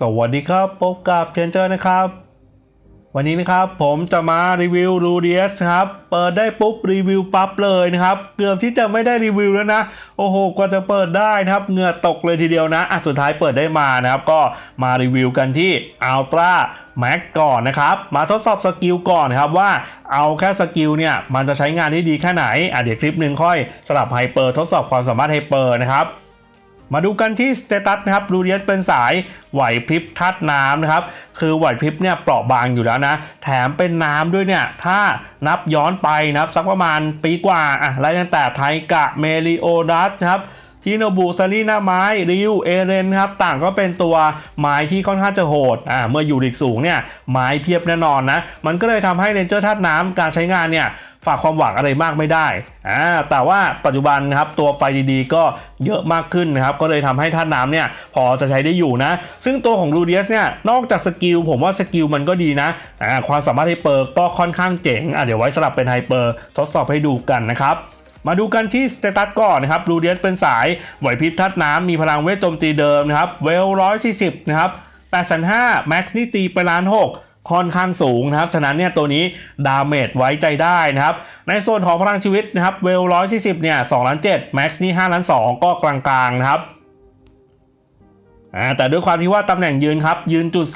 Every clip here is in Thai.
สวัสดีครับพบกับเทนเจอร์นะครับ วันนี้นะครับผมจะมารีวิวรูเดียสครับเปิดได้ปุ๊บรีวิวปั๊บเลยนะครับ เกือบที่จะไม่ได้รีวิวแล้วนะ โอ้โหกว่าจะเปิดได้นะครับเหงื่อตกเลยทีเดียวนะอะสุดท้ายเปิดได้มานะครับ ก็มารีวิวกันที่ Ultra Max ก่อนนะครับ มาทดสอบสกิลก่อนนะครับว่าเอาแค่สกิลเนี่ยมันจะใช้งานได้ดีแค่ไหนอะเดี๋ยวคลิปหนึ่งค่อยสลับไฮเปอร์ทดสอบความสามารถไฮเปอร์นะครับ มาดูกันที่สเตตัสนะครับรูเดียสเป็นสายไหวพริบทัดน้ำนะครับ คือไหวพริบเนี่ยเปราะบางอยู่แล้วนะ แถมเป็นน้ำด้วยเนี่ย ถ้านับย้อนไปนะครับ สักประมาณปีกว่าอะไล่ตั้งแต่ไทกะเมริโอดัสครับชิโนบุซารีนาไม้ริวเอเรนครับต่างก็เป็นตัวไม้ที่ค่อนข้างจะโหดอ่าเมื่ออยู่ดิกสูงเนี่ยไม้เพียบแน่นอนนะ มันก็เลยทำให้เรนเจอร์ธาตุน้ำการใช้งานเนี่ย ฝากความหวังอะไรมากไม่ได้อ่าแต่ว่าปัจจุบันนะครับตัวไฟดีๆ ก็เยอะมากขึ้นนะครับก็เลยทำให้ธาน้ำเนี่ยพอจะใช้ได้อยู่นะ ซึ่งตัวของรูเดียสเนี่ยนอกจากสกิลผมว่าสกิลมันก็ดีนะอ่าความสามารถไฮเปอร์ก็ค่อนข้างเจ๋งอ่าเดี๋ยวไว้สลับเป็นไฮเปอร์ทดสอบให้ดูกันนะครับมาดูกันที่สเตตัสก่อนนะครับรูเดียสเป็นสายไหวพริบทัดน้ำมีพลังเวทโจมตีเดิมนะครับ เวล140นะครับ8,500แม็กซ์นี่ตีไปล้านหก ค่อนข้างสูงนะครับ ฉะนั้นเนี่ยตัวนี้ดาเมจไว้ใจได้นะครับ ในส่วนของพลังชีวิตนะครับเวลร้อยสิบเนี่ยสองล้านเจ็ดแม็กซ์นี่ห้าล้านสองก็กลางๆนะครับอ่าแต่ด้วยความที่ว่าตำแหน่งยืนครับ ยืนจุด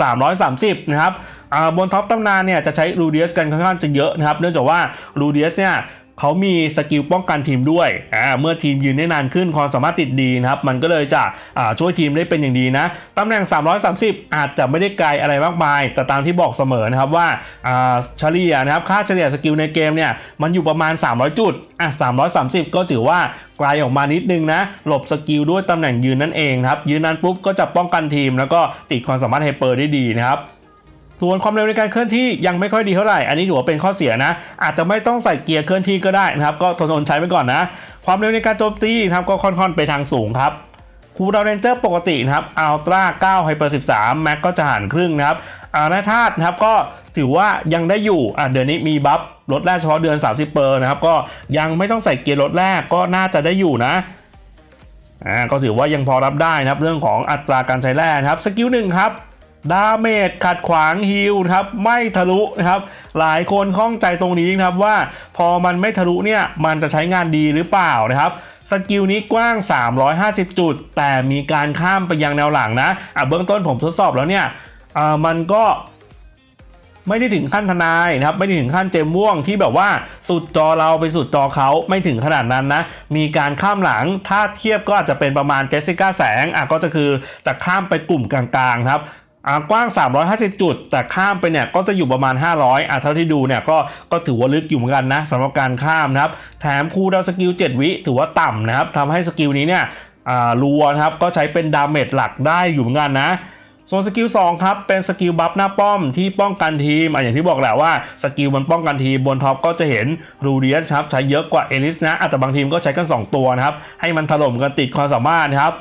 330 นะครับอ่าบนท็อปตำนานเนี่ยจะใช้รูเดียสกันค่อนข้างจะเยอะนะครับ เนื่องจากว่ารูเดียสเนี่ย เขามีสกิลป้องกันทีมด้วยอ่าเมื่อทีมยืนได้นานขึ้นความสามารถติดดีนะครับมันก็เลยจะอ่าช่วยทีมได้เป็นอย่างดีนะตำแหน่ง 330 อาจจะไม่ได้ไกลอะไรมากมาย แต่ตามที่บอกเสมอนะครับว่าอ่าเฉลี่ยนะครับค่าเฉลี่ยสกิลในเกมเนี่ยมันอยู่ประมาณ 300 จุดอะ330 ก็ถือว่าไกลออกมานิดนึงนะ หลบสกิลด้วยตำแหน่งยืนนั่นเองครับยืนนั้นปุ๊บก็จะป้องกันทีม แล้วก็ติดความสามารถไฮเปอร์ได้ดีนะครับ ส่วนความเร็วในการเคลื่อนที่ยังไม่ค่อยดีเท่าไหร่ อันนี้ถือว่าเป็นข้อเสียนะ อาจจะไม่ต้องใส่เกียร์เคลื่อนที่ก็ได้นะครับ ก็ทนๆใช้ไปก่อนนะ ความเร็วในการโจมตีนะครับก็ค่อนๆไปทางสูงครับคูดาวเรนเจอร์ปกตินะครับอัลตร้า9ไฮเปอร์13แม็กก็จะหันครึ่งนะครับอาณาธาตุนะครับก็ถือว่ายังได้อยู่อะเดือนนี้มีบัฟลดแรกเฉพาะเดือน 30 เปอร์นะครับ ก็ยังไม่ต้องใส่เกียร์ลดแรกก็น่าจะได้อยู่นะอ่าก็ถือว่ายังพอรับได้นะครับ เรื่องของอัตราการใช้แร่นะครับสกิลหนึ่งครับ ดาเมจขัดขวางฮิลครับไม่ทะลุนะครับหลายคนข้องใจตรงนี้นะครับว่าพอมันไม่ทะลุเนี่ยมันจะใช้งานดีหรือเปล่านะครับสกิลนี้กว้าง 350 จุด แต่มีการข้ามไปยังแนวหลังนะอะเบื้องต้นผมทดสอบแล้วเนี่ยอ่ามันก็ไม่ได้ถึงขั้นทนายนะครับไม่ได้ถึงขั้นเจมม่วงที่แบบว่าสุดจอเราไปสุดจอเขาไม่ถึงขนาดนั้นนะ มีการข้ามหลังถ้าเทียบก็อาจจะเป็นประมาณเจสสิก้าแสงอะก็จะคือจะข้ามไปกลุ่มกลางๆครับ กว้าง 350 จุด แต่ข้ามไปเนี่ยก็จะอยู่ประมาณ 500อะเท่าที่ดูเนี่ยก็ก็ถือว่าลึกอยู่เหมือนกันนะสำหรับการข้ามนะครับ แถมคูดาวสกิล 7 วิถือว่าต่ำนะครับทำให้สกิลนี้เนี่ยอ่ารัวนะครับก็ใช้เป็นดาเมจหลักได้อยู่เหมือนกันนะส่วนสกิล2ครับ เป็นสกิลบัฟหน้าป้อมที่ป้องกันทีมอะอย่างที่บอกแหละว่าสกิลมันป้องกันทีมบนท็อปก็จะเห็นรูเดียสครับใช้เยอะกว่าเอลิสนะอะแต่บางทีมก็ใช้กัน 2 ตัวนะครับ ให้มันถล่มกันติดความสามารถครับ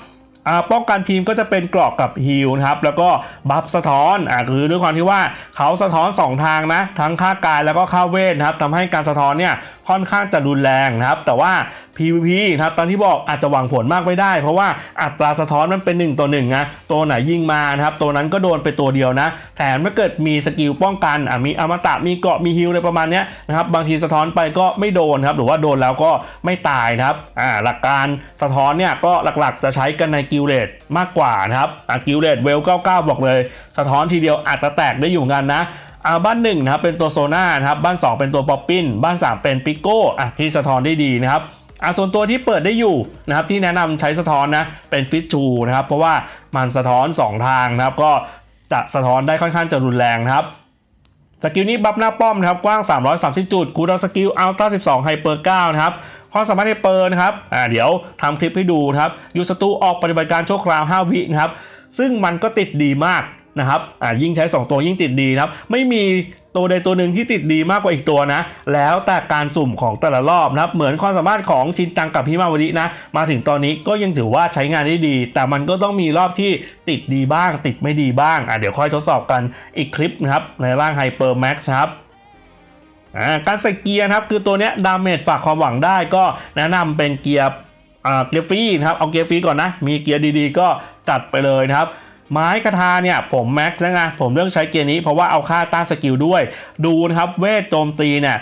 ป้องกันทีมก็จะเป็นเกรอกกับฮิลนะครับแล้วก็บัฟสะท้อนอะคือด้วยความที่ว่าเขาสะท้อน 2 ทางนะ ทั้งค่ากายแล้วก็ค่าเวทนะครับทำให้การสะท้อนเนี่ย ค่อนข้างจะรุนแรงนะครับ แต่ว่า PVP นะครับตอนที่บอกอาจจะหวังผลมากไม่ได้ เพราะว่าอัตราสะท้อนมันเป็น 1 ต่อ1นะตัวไหนยิงมานะครับตัวนั้นก็โดนไปตัวเดียวนะแถมถ้าเกิดมีสกิลป้องกันอะมีอมตะมีเกราะมีฮิลอะไรประมาณนี้นะครับบางทีสะท้อนไปก็ไม่โดนครับหรือว่าโดนแล้วก็ไม่ตายนะครับอ่าหลักการสะท้อนเนี่ยก็หลักๆจะใช้กันในกิลเลตมากกว่านะครับอะกิลเลตเวล99บอกเลย สะท้อนทีเดียวอาจจะแตกได้อยู่กันนะ อ่าบ้าน1นะครับเป็นตัวโซน่านะครับบ้าน 2 เป็นตัวป๊อปปิ้นบ้าน 3 เป็นปิโก้อะที่สะท้อนได้ดีนะครับอ่าส่วนตัวที่เปิดได้อยู่นะครับที่แนะนำใช้สะท้อนนะเป็นฟิตชูนะครับเพราะว่ามันสะท้อน 2 ทางนะครับก็จะสะท้อนได้ค่อนข้างจะรุนแรงนะครับสกิลนี้บัฟหน้าป้อมนะครับกว้าง 330 จุดคูลดาวสกิลอัลต้า12ไฮเปอร์9นะครับความสามารถไฮเปอร์นะครับอ่าเดี๋ยวทำคลิปให้ดูนะครับยูสตูออกปฏิบัติการโชคราว 5 วินะครับซึ่งมันก็ติดดีมาก นะครับอ่ายิ่งใช้ 2 ตัวยิ่งติดดีนะครับ ไม่มีตัวใดตัวหนึ่งที่ติดดีมากกว่าอีกตัวนะ แล้วแต่การสุ่มของแต่ละรอบนะครับ เหมือนความสามารถของชินจังกับฮิมาวรินะ มาถึงตอนนี้ก็ยังถือว่าใช้งานได้ดี แต่มันก็ต้องมีรอบที่ติดดีบ้าง ติดไม่ดีบ้างอะเดี๋ยวค่อยทดสอบกันอีกคลิปนะครับ ในร่างไฮเปอร์แม็กซ์ครับอ่าการใส่เกียร์นะครับคือตัวเนี้ยดาเมจฝากความหวังได้ก็แนะนำเป็นเกียร์อ่าเกียร์ฟรีนะครับเอาเกียร์ฟรีก่อนนะ มีเกียร์ดีๆ ก็จัดไปเลยนะครับ ไม้คาทาเนี่ยผมแม็กซ์แล้วไงผมเลือกใช้เกียร์นี้เพราะว่าเอาค่าต้านสกิลด้วย ดูนะครับเวทโจมตีเนี่ย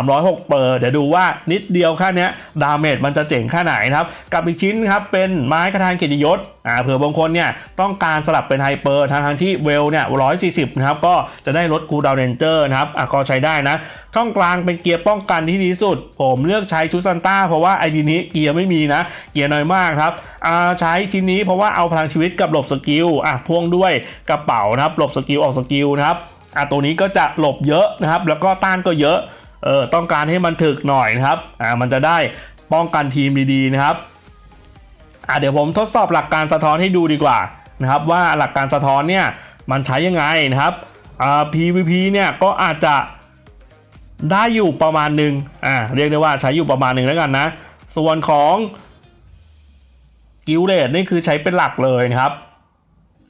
306 เปอร์เดี๋ยวดูว่านิดเดียวค่เนี้ยดาเมจมันจะเจ๋งแค่ไหนนะครับ กับอีกชิ้นครับเป็นไม้คาทาเกียรติยศอ่าเผื่อบางคนเนี่ยต้องการสลับเป็นไฮเปอร์ทางทางที่เวลเนี่ย140นะครับก็จะได้ลดคูลดาวน์เรนเจอร์นะครับอะก็ใช้ได้นะ ช่องกลางเป็นเกียร์ป้องกันที่ดีที่สุด ผมเลือกใช้ชุดซันต้าเพราะว่าไอดีนี้เกียร์ไม่มีนะ เกียร์น้อยมากครับอ่าใช้ชิ้นนี้เพราะว่าเอาพลังชีวิตกับหลบสกิลอะพ่วงด้วยกระเป๋านะครับหลบสกิลออกสกิลนะครับอะตัวนี้ก็จะหลบเยอะนะครับแล้วก็ต้านก็เยอะเออต้องการให้มันถึกหน่อยนะครับอ่ามันจะได้ป้องกันทีมดีๆนะครับ อะเดี๋ยวผมทดสอบหลักการสะท้อนให้ดูดีกว่านะครับว่าหลักการสะท้อนเนี่ยมันใช้ยังไงนะครับอ่า PVP เนี่ยก็อาจจะได้อยู่ประมาณหนึ่งอ่าเรียกได้ว่าใช้อยู่ประมาณหนึ่งแล้วกันนะ ส่วนของกิลเลดนี่คือใช้เป็นหลักเลยนะครับ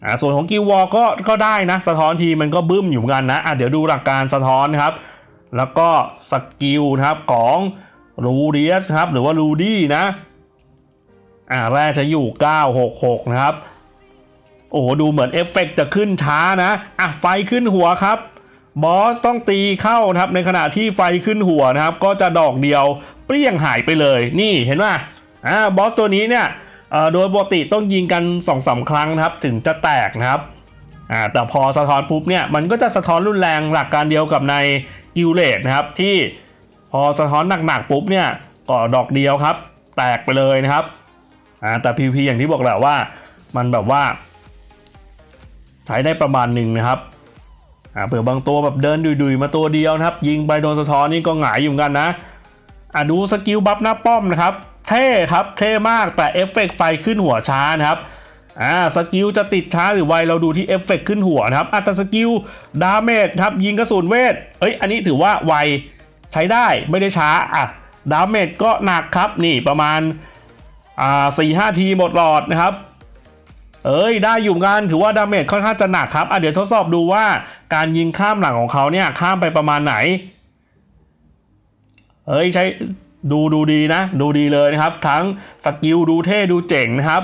อ่าส่วนของกิลวอลก็ก็ได้นะสะท้อนทีมันก็บึ้มอยู่เหมือนกันนะอ่าเดี๋ยวดูหลักการสะท้อนนะครับ แล้วก็สกิลนะครับของรูเดียสครับหรือว่ารูดี้นะ อ่าแรกจะอยู่ 966 นะครับ โอ้โหดูเหมือนเอฟเฟกต์จะขึ้นช้านะ อะ ไฟขึ้นหัวครับ บอสต้องตีเข้านะครับ ในขณะที่ไฟขึ้นหัวนะครับ ก็จะดอกเดียวเปรี้ยงหายไปเลย นี่เห็นไหมอ่าบอสตัวนี้เนี่ยเอ่อโดยปกติต้องยิงกัน2อสาครั้งนะครับ ถึงจะแตกนะครับอ่าแต่พอสะท้อนปุ๊บเนี่ยมันก็จะสะท้อนรุนแรงหลักการเดียวกับในกิลเลตนะครับ ที่พอสะท้อนหนักๆปุ๊บเนี่ยก็ดอกเดียวครับ แตกไปเลยนะครับ อ่าแต่ PVP อย่างที่บอกแหละว่า มันแบบว่า ใช้ได้ประมาณหนึ่งนะครับอ่าเผื่อบางตัวแบบเดินดุยๆมาตัวเดียวนะครับ ยิงไปโดนสะท้อนนี่ก็หงายอยู่กันนะอ่าดูสกิลบัฟหน้าป้อมนะครับ เท่ครับเท่มากแต่เอฟเฟกต์ไฟขึ้นหัวช้านะครับอ่าสกิลจะติดช้าหรือไวเราดูที่เอฟเฟกต์ขึ้นหัวนะครับอะแต่สกิลดาเมจครับยิงกระสุนเวทเอ้ยอันนี้ถือว่าไวใช้ได้ไม่ได้ช้าอะดาเมจก็หนักครับนี่ประมาณ อ่าสี่ห้าทีหมดหลอดนะครับ เอ้ยได้อยู่เหมือนกันถือว่าดาเมจค่อนข้างจะหนักครับอะเดี๋ยวทดสอบดูว่าการยิงข้ามหลังของเขาเนี่ยข้ามไปประมาณไหน เอ้ยใช้ดูดูดีนะ ดูดีเลยนะครับ ทั้งสกิลดูเท่ดูเจ๋งนะครับ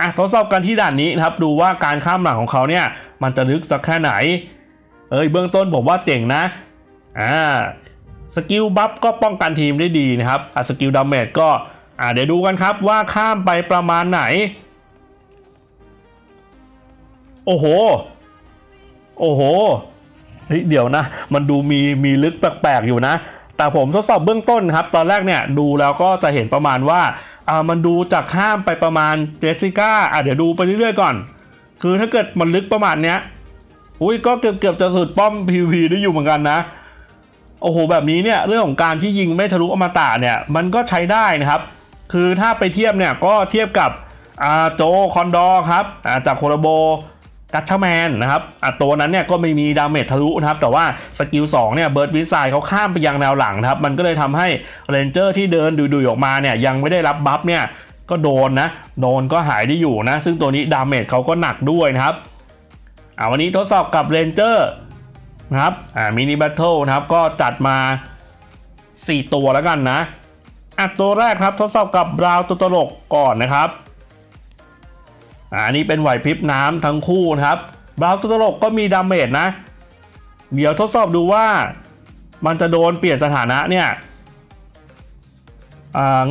อะทดสอบกันที่ด่านนี้นะครับ ดูว่าการข้ามหลังของเขาเนี่ยมันจะลึกสักแค่ไหน เอ้ยเบื้องต้นผมว่าเจ๋งนะอ่าสกิลบัฟก็ป้องกันทีมได้ดีนะครับอะสกิลดาเมจก็ อ่าเดี๋ยวดูกันครับว่าข้ามไปประมาณไหน โอ้โห โอ้โหเฮ้ยเดี๋ยวนะ มันดูมีมีลึกแปลกๆอยู่นะ แต่ผมทดสอบเบื้องต้นครับ ตอนแรกเนี่ยดูแล้วก็จะเห็นประมาณว่าอ่ามันดูจากข้ามไปประมาณเจสสิก้าอะเดี๋ยวดูไปเรื่อยๆก่อน คือถ้าเกิดมันลึกประมาณเนี้ยอุ้ยก็เกือบเกือบจะสุดป้อม PVP ได้อยู่เหมือนกันนะ โอ้โห แบบนี้เนี่ย เรื่องของการที่ยิงไม่ทะลุอมตะเนี่ย มันก็ใช้ได้นะครับ คือถ้าไปเทียบเนี่ยก็เทียบกับโจคอนดอครับาจากโคลโบกัตชแมนนะครับตัวนั้นเนี่ยก็ไม่มีดาเมจทะลุนะครับ แต่ว่าสกิล2เนี่ยเบิร์ดวิสไซเขาข้ามไปยังแนวหลังนะครับ มันก็เลยทำให้เรนเจอร์ที่เดินดุยๆออกมาเนี่ยยังไม่ได้รับบัฟเนี่ยก็โดนนะ โดนก็หายได้อยู่นะ ซึ่งตัวนี้ดาเมจเขาก็หนักด้วยนะครับอ่าวันนี้ทดสอบกับเรนเจอร์นะครับอ่ามินิแบทเทิลนะครับก็จัดมา 4 ตัวแล้วกันนะ อะตัวแรกครับทดสอบกับบราวน์ตัวตลกก่อนนะครับอันนี้เป็นไหวพริบน้ำทั้งคู่นะครับบราวน์ตัวตลกก็มีดาเมจนะ เดี๋ยวทดสอบดูว่า มันจะโดนเปลี่ยนสถานะเนี่ย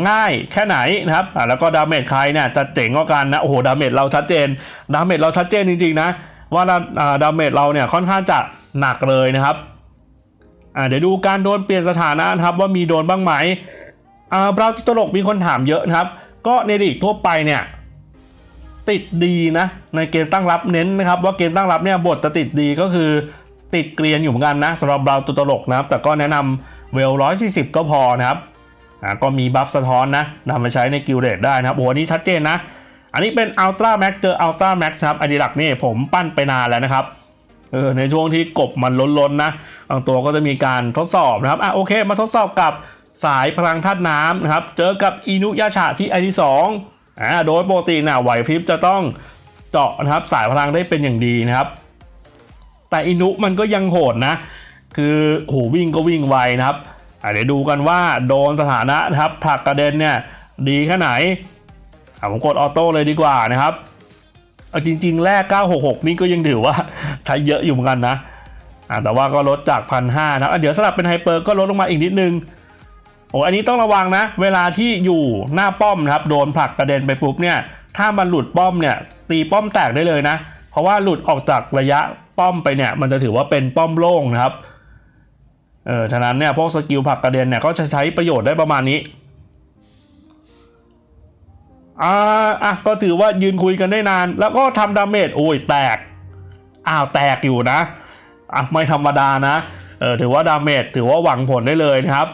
ง่ายแค่ไหนนะครับแล้วก็ดาเมจใครเนี่ยจะเจ๋งกว่ากันนะโอ้โหดาเมจเราชัดเจนดาเมจเราชัดเจนจริงๆนะว่าเราอ่าดาเมจเราเนี่ยค่อนข้างจะหนักเลยนะครับเดี๋ยวดูการโดนเปลี่ยนสถานะนะครับว่ามีโดนบ้างไหม บราวน์ตัวตลกมีคนถามเยอะนะครับ ก็ในลีกทั่วไปเนี่ยติดดีนะในเกมตั้งรับเน้นนะครับ ว่าเกมตั้งรับเนี่ยบทจะติดดีก็คือติดเกรียนอยู่เหมือนกันนะสำหรับบราวตัวตลกนะครับ แต่ก็แนะนำเวล140ก็พอนะครับอ่าก็มีบัฟสะท้อนนะนำมาใช้ในกิลเดตได้นะครับโอ้โหอันนี้ชัดเจนนะ อันนี้เป็นอัลตร้าแม็กเจออัลตร้าแม็กครับอดีหลักนี่ผมปั้นไปนานแล้วนะครับเออในช่วงที่กบมันล้นๆนะบางตัวก็จะมีการทดสอบนะครับอะโอเค มาทดสอบกับ สายพลังธาตุน้ำนะครับ เจอกับอินุยาชาที่ไอที่สองอ่าโดยปกตินะไหวพริบจะต้องเจาะนะครับสายพลังได้เป็นอย่างดีนะครับ แต่อินุมันก็ยังโหดนะ คือโหวิ่งก็วิ่งไวนะครับเดี๋ยวดูกันว่าโดนสถานะนะครับผลักกระเด็นเนี่ยดีแค่ไหนอะผมกดออโต้เลยดีกว่านะครับเอาจริง ๆ แรก 966 นี่ก็ยังถือว่าใช้เยอะอยู่เหมือนกันนะอ่าแต่ว่าก็ลดจากพันห้านะเดี๋ยวสลับเป็นไฮเปอร์ก็ลดลงมาอีกนิดนึง โอ้อันนี้ต้องระวังนะ เวลาที่อยู่หน้าป้อมนะครับ โดนผลักกระเด็นไปปุ๊บเนี่ย ถ้ามันหลุดป้อมเนี่ย ตีป้อมแตกได้เลยนะ เพราะว่าหลุดออกจากระยะป้อมไปเนี่ย มันจะถือว่าเป็นป้อมโล่งนะครับ เออ ฉะนั้นเนี่ยพวกสกิลผลักกระเด็นเนี่ย ก็จะใช้ประโยชน์ได้ประมาณนี้ อ่า อะ ก็ถือว่ายืนคุยกันได้นาน แล้วก็ทำดาเมจ โอ้ย แตก อ้าว แตกอยู่นะ อะ ไม่ธรรมดานะ เออ ถือว่าดาเมจ ถือว่าหวังผลได้เลยนะครับ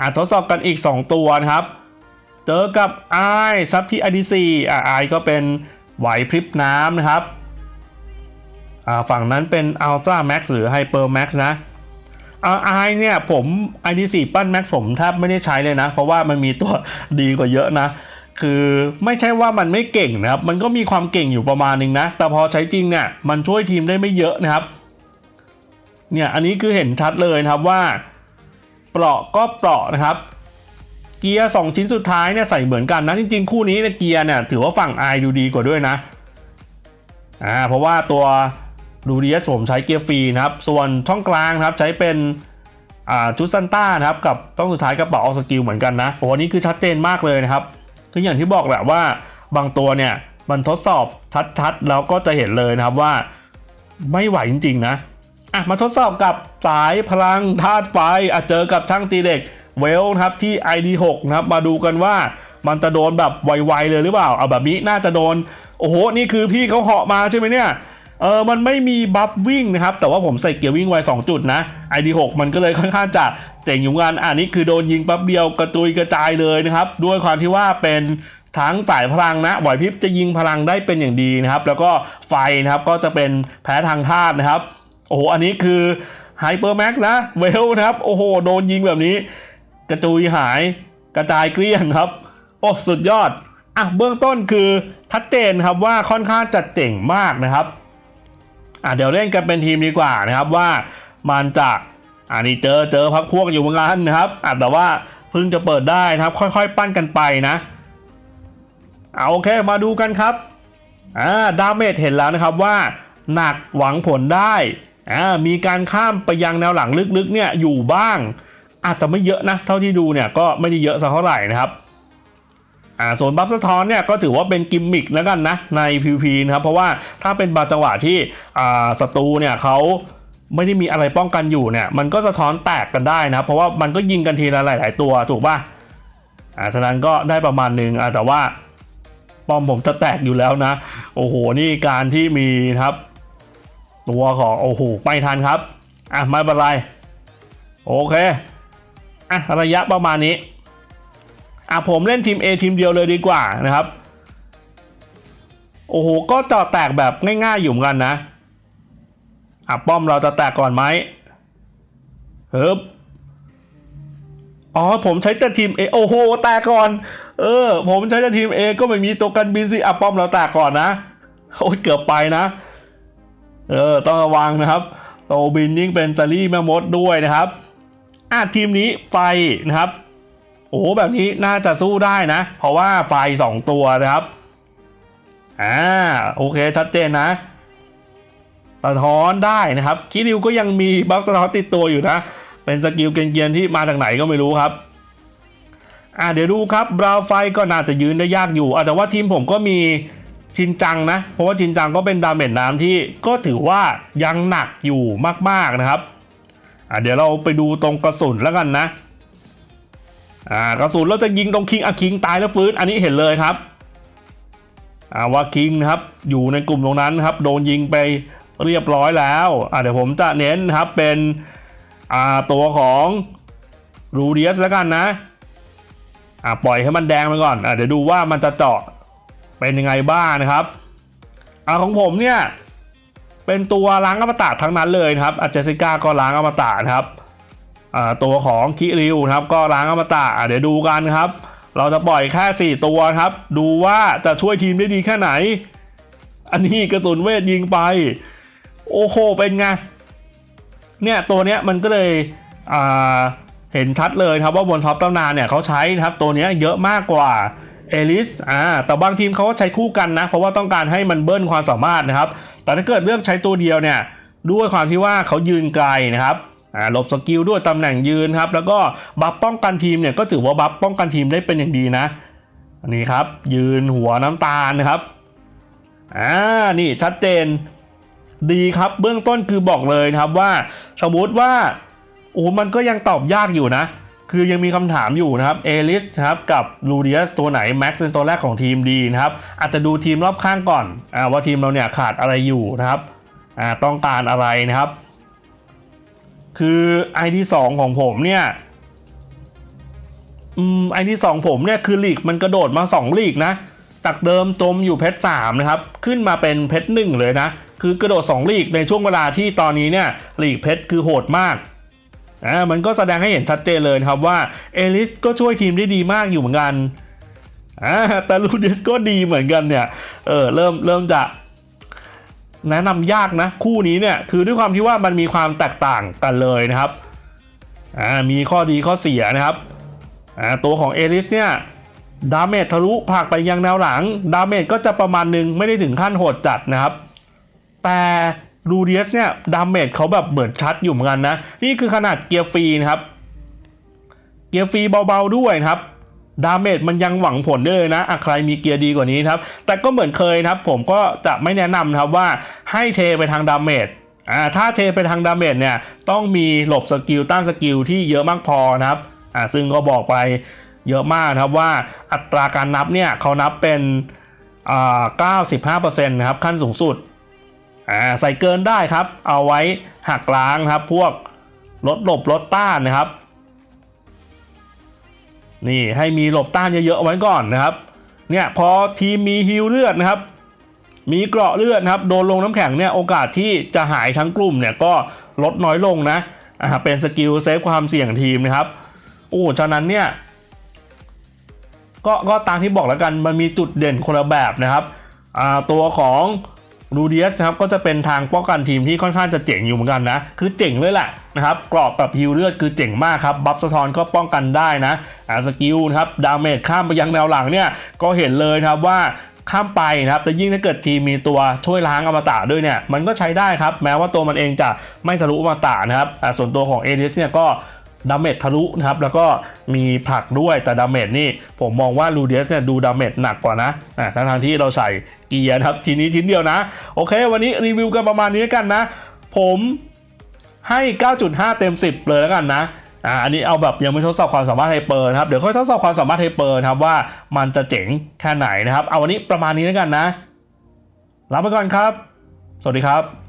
อะทดสอบกันอีก 2 ตัวนะครับ เจอกับไอซับที่ IDC อะไอก็เป็นไหวพริบน้ำนะครับอ่าฝั่งนั้นเป็น Ultra Max หรือ Hyper Max นะอ่าไอเนี่ยผม ID4 ปั้น Max ผมแทบไม่ได้ใช้เลยนะ เพราะว่ามันมีตัวดีกว่าเยอะนะ คือไม่ใช่ว่ามันไม่เก่งนะครับ มันก็มีความเก่งอยู่ประมาณนึงนะ แต่พอใช้จริงเนี่ยมันช่วยทีมได้ไม่เยอะนะครับ เนี่ยอันนี้คือเห็นชัดเลยนะครับว่า เปราะก็เปราะนะครับ เกียร์สองชิ้นสุดท้ายเนี่ยใส่เหมือนกันนะจริงๆ คู่นี้เนี่ยเกียร์เนี่ยถือว่าฝั่งไอดูดีกว่าด้วยนะอ่าเพราะว่าตัวดูดีเอสผมใช้เกียร์ฟรีนะครับ ส่วนช่องกลางครับใช้เป็นอ่าชุดซันต้านะครับกับต้องสุดท้ายกระเป๋าออสกิลเหมือนกันนะโอ้โหนนี้คือชัดเจนมากเลยนะครับคืออย่างที่บอกแหละว่าบางตัวเนี่ยมันทดสอบชัดๆแล้วก็จะเห็นเลยนะครับว่าไม่ไหวจริงๆนะ อะมาทดสอบกับสายพลังธาตุไฟอะเจอกับช่างตีเหล็กเวลนะครับที่ ID6 นะครับมาดูกันว่ามันจะโดนแบบไวๆเลยหรือเปล่าเอาแบบนี้น่าจะโดน โอ้โห นี่คือพี่เขาเหาะมาใช่ไหมเนี่ยเออมันไม่มีบัฟวิ่งนะครับ แต่ว่าผมใส่เกียร์วิ่งไว 2 จุดนะ ID6 มันก็เลยค่อนข้างจะเจ๋งอยู่เหมือนอันนี้คือโดนยิงแป๊บเดียวกระจุยกระจายเลยนะครับ ด้วยความที่ว่าเป็นทั้งสายพลังนะไหวพริบจะยิงพลังได้เป็นอย่างดีนะครับ แล้วก็ไฟนะครับก็จะเป็นแพ้ทางธาตุนะครับ โอ้โห อันนี้คือไฮเปอร์แม็กนะ เวลนะครับ โอ้โห โดนยิงแบบนี้ กระจุยหายกระจายเกลี้ยงครับ โอ้สุดยอด อะ เบื้องต้นคือชัดเจนครับว่าค่อนข้างจัดเจ๋งมากนะครับอะเดี๋ยวเล่นกันเป็นทีมดีกว่านะครับว่ามันจะอันนี้เจอเจอพักพวกอยู่เหมือนกันนะครับอะแต่ว่าเพิ่งจะเปิดได้นะครับ ค่อยๆ ปั้นกันไปนะเอาโอเคมาดูกันครับอ่าดาเมจเห็นแล้วนะครับว่าหนักหวังผลได้ อ่ามีการข้ามไปยังแนวหลังลึกๆเนี่ยอยู่บ้าง อาจจะไม่เยอะนะเท่าที่ดูเนี่ยก็ไม่ได้เยอะสักเท่าไหร่นะครับอ่าส่วนบัฟสะท้อนเนี่ยก็ถือว่าเป็นกิมมิคแล้วกันนะใน PVP นะครับเพราะว่าถ้าเป็นบางจังหวะที่อ่าศัตรูเนี่ยเขาไม่ได้มีอะไรป้องกันอยู่เนี่ยมันก็สะท้อนแตกกันได้นะเพราะว่ามันก็ยิงกันทีละหลาย ๆ ตัวถูกป่ะอ่าฉะนั้นก็ได้ประมาณหนึ่งอ่าแต่ว่าป้อมผมจะแตกอยู่แล้วนะ โอ้โหนี่การที่มีครับ ตัวของโอ้โหไม่ทันครับ อะไม่เป็นไรโอเคอะระยะประมาณนี้อะผมเล่นทีม A ทีมเดียวเลยดีกว่านะครับ โอ้โหก็จะแตกแบบง่ายๆอยู่เหมือนกันนะอะป้อมเราจะแตกก่อนไหมเฮ้บอ๋อผมใช้แต่ทีม A โอ้โหแตกก่อน เออ ผมใช้แต่ทีม A ก็ไม่มีตัวกันบินสิอะป้อมเราแตกก่อนนะโอ้ยเกือบไปนะ เออต้องระวังนะครับโตบินยิ่งเป็นซารี่แม่มดด้วยนะครับอะทีมนี้ไฟนะครับ โอ้แบบนี้น่าจะสู้ได้นะ เพราะว่าไฟ2ตัวนะครับอ่าโอเคชัดเจนนะสะท้อนได้นะครับคิริวก็ยังมีบัฟสะท้อนติดตัวอยู่นะ เป็นสกิลเกียนๆที่มาจากไหนก็ไม่รู้ครับอ่าเดี๋ยวดูครับบราวไฟก็น่าจะยืนได้ยากอยู่อะแต่ว่าทีมผมก็มี ชินจังนะ เพราะว่าชินจังก็เป็นดาเมจน้ำที่ก็ถือว่ายังหนักอยู่มากๆนะครับเดี๋ยวเราไปดูตรงกระสุนแล้วกันนะอ่ากระสุนเราจะยิงตรงคิงอะคิงตายแล้วฟื้นอันนี้เห็นเลยครับอ่าว่าคิงนะครับอยู่ในกลุ่มตรงนั้นครับโดนยิงไปเรียบร้อยแล้วอ่าเดี๋ยวผมจะเน้นครับเป็นอ่าตัวของรูเดียสแล้วกันนะอ่าปล่อยให้มันแดงไปก่อนอ่าเดี๋ยวดูว่ามันจะเจาะ เป็นยังไงบ้างนะครับอาของผมเนี่ยเป็นตัวล้างอมตะทั้งนั้นเลยครับอาเจสิก้าก็ล้างอมตะนะครับตัวของคิริวครับก็ล้างอมตะเดี๋ยวดูกันครับ เราจะปล่อยแค่ 4 ตัวครับ ดูว่าจะช่วยทีมได้ดีแค่ไหน อันนี้กระสุนเวทยิงไป โอ้โหเป็นไงเนี่ยตัวเนี้ยมันก็เลยเห็นชัดเลยครับว่าบนท็อปตำนานเนี่ยเขาใช้นะครับตัวเนี้ยเยอะมากกว่า เอลิสอ่าแต่บางทีมเขาก็ใช้คู่กันนะ เพราะว่าต้องการให้มันเบิ้ลความสามารถนะครับ แต่ถ้าเกิดเลือกใช้ตัวเดียวเนี่ยด้วยความที่ว่าเขายืนไกลนะครับอ่าหลบสกิลด้วยตำแหน่งยืนครับ แล้วก็บัฟป้องกันทีมเนี่ยก็ถือว่าบัฟป้องกันทีมได้เป็นอย่างดีนะนนี้ครับ ยืนหัวน้ำตาลนะครับอ่านี่ชัดเจนดีครับเบื้องต้นคือบอกเลยนะครับว่า สมมติว่าโอ้มันก็ยังตอบยากอยู่นะ คือยังมีคำถามอยู่นะครับเอลิสครับกับลูเดียสตัวไหนแม็กเป็นตัวแรกของทีมดีนะครับอาจจะดูทีมรอบข้างก่อนอว่าทีมเราเนี่ยขาดอะไรอยู่นะครับต้องการอะไรนะครับ คือ ID 2ของผมเนี่ยอืม ID 2ผมเนี่ยคือลีกมันกระโดดมา 2 ลีกนะจากเดิมจมอยู่เพชรสามนะครับขึ้นมาเป็นเพชรหนึ่งเลยนะ คือกระโดด 2 ลีกในช่วงเวลาที่ตอนนี้เนี่ยลีกเพชรคือโหดมาก อ่ามันก็แสดงให้เห็นชัดเจนเลยครับว่าเอลิสก็ช่วยทีมได้ดีมากอยู่เหมือนกันอ่าแต่ลูเดสก็ดีเหมือนกันเนี่ยเออเริ่มเริ่มจะแนะนำยากนะคู่นี้เนี่ยคือด้วยความที่ว่ามันมีความแตกต่างกันเลยนะครับอ่ามีข้อดีข้อเสียนะครับอ่าตัวของเอลิสเนี่ยดาเมจทะลุผักไปยังแนวหลัง ดาเมจก็จะประมาณหนึ่งไม่ได้ถึงขั้นโหดจัดนะครับ แต่ รูเดียสเนี่ยดาเมจเขาแบบเหมือนชัดอยู่เหมือนกันนะ นี่คือขนาดเกียร์ฟรีนะครับ เกียร์ฟรีเบาๆด้วยครับดาเมจมันยังหวังผลได้เลยนะใครมีเกียร์ดีกว่านี้ครับ แต่ก็เหมือนเคยนะครับ ผมก็จะไม่แนะนำครับว่าให้เทไปทางดาเมจอ่าถ้าเทไปทางดาเมจเนี่ยต้องมีหลบสกิลต้านสกิลที่เยอะมากพอนะครับอ่าซึ่งก็บอกไปเยอะมากครับว่าอัตราการนับเนี่ยเขานับเป็นอ่า95%นะครับขั้นสูงสุด อ่าใส่เกินได้ครับ เอาไว้หักล้างครับ พวกลดหลบลดต้านนะครับ นี่ให้มีหลบต้านเยอะๆเอาไว้ก่อนนะครับ เนี่ยพอทีมมีฮิลเลือดนะครับ มีเกราะเลือดนะครับ โดนลงน้ำแข็งเนี่ยโอกาสที่จะหายทั้งกลุ่มเนี่ยก็ลดน้อยลงนะอ่าเป็นสกิลเซฟความเสี่ยงทีมนะครับโอ้ฉะนั้นเนี่ยก็ก็ตามที่บอกแล้วกันมันมีจุดเด่นคนละแบบนะครับอ่าตัวของ รูเดียสครับก็จะเป็นทางป้องกันทีมที่ค่อนข้างจะเจ๋งอยู่เหมือนกันนะ คือเจ๋งเลยแหละนะครับกรอบแบบฮิวเลือดคือเจ๋งมากครับ บัฟสะท้อนก็ป้องกันได้นะอาสกิลครับดาเมจข้ามไปยังแนวหลังเนี่ยก็เห็นเลยครับว่าข้ามไปนะครับแต่ยิ่งถ้าเกิดทีมมีตัวช่วยล้างอมตะด้วยเนี่ยมันก็ใช้ได้ครับ แม้ว่าตัวมันเองจะไม่ทะลุอมตะนะครับส่วนตัวของเอเดสเนี่ยก็ ดาเมจทะลุนะครับแล้วก็มีผลักด้วยแต่ดาเมจนี่ผมมองว่าลูเดียสเนี่ยดูดาเมจหนักกว่านะอ่าทั้งทางที่เราใส่เกียร์นะครับชิ้นนี้ชิ้นเดียวนะ โอเค วันนี้รีวิวกันประมาณนี้แล้วกันนะ ผมให้ 9.5 เต็ม 10 เลยแล้วกันนะอ่าอันนี้เอาแบบยังไม่ทดสอบความสามารถไฮเปอร์นะครับเดี๋ยวค่อยทดสอบความสามารถไฮเปอร์นะครับว่ามันจะเจ๋งแค่ไหนนะครับ เอาวันนี้ประมาณนี้แล้วกันนะลาไปก่อนครับ สวัสดีครับ